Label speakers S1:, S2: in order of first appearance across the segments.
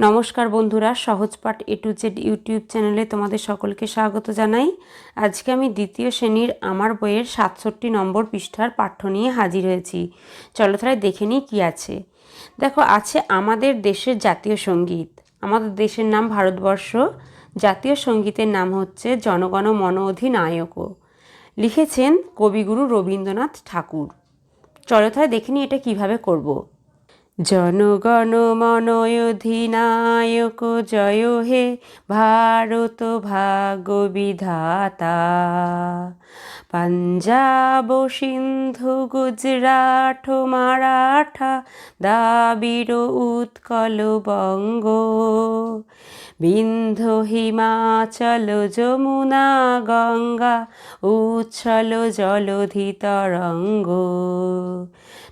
S1: নমস্কার বন্ধুরা Sahajpath A to Z YouTube চ্যানেলে তোমাদের সকলকে স্বাগত জানাই। আজকে আমি দ্বিতীয় শ্রেণির আমার বইয়ের সাতষট্টি নম্বর পৃষ্ঠার পাঠ্য নিয়ে হাজির হয়েছি। চলো তাহলে দেখে নিই কী আছে। দেখো, আছে আমাদের দেশের জাতীয় সংগীত। আমাদের দেশের নাম ভারতবর্ষ। জাতীয় সঙ্গীতের নাম হচ্ছে জনগণ মন অধিনায়ক। লিখেছেন কবিগুরু রবীন্দ্রনাথ ঠাকুর। চলো তাহলে দেখে নিই এটা কীভাবে করব। জনগণ মনয়োধিনায়ক জয় হে ভারত ভাগ্য বিধাতা পাঞ্জাব সিন্ধু গুজরাট মারাঠা দাবির উৎকল বঙ্গ। বিন্ধ হিমাচল যমুনা গঙ্গা উচ্ছল জলধি তরঙ্গ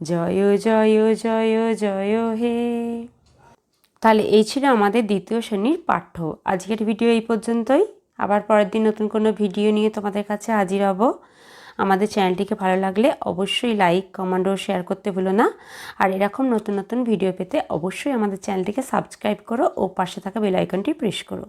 S1: জয় জয় জয় জয়, হে। তাহলে এই ছিল আমাদের দ্বিতীয় শ্রেণির পাঠ্য। আজকের ভিডিও এই পর্যন্তই। আবার পরের দিন নতুন কোনো ভিডিও নিয়ে তোমাদের কাছে হাজির হব। আমাদের চ্যানেলটিকে ভালো লাগলে অবশ্যই লাইক, কমেন্ট ও শেয়ার করতে ভুলো না। আর এরকম নতুন নতুন ভিডিও পেতে অবশ্যই আমাদের চ্যানেলটিকে সাবস্ক্রাইব করো ও পাশে থাকা বেল আইকনটি প্রেস করো।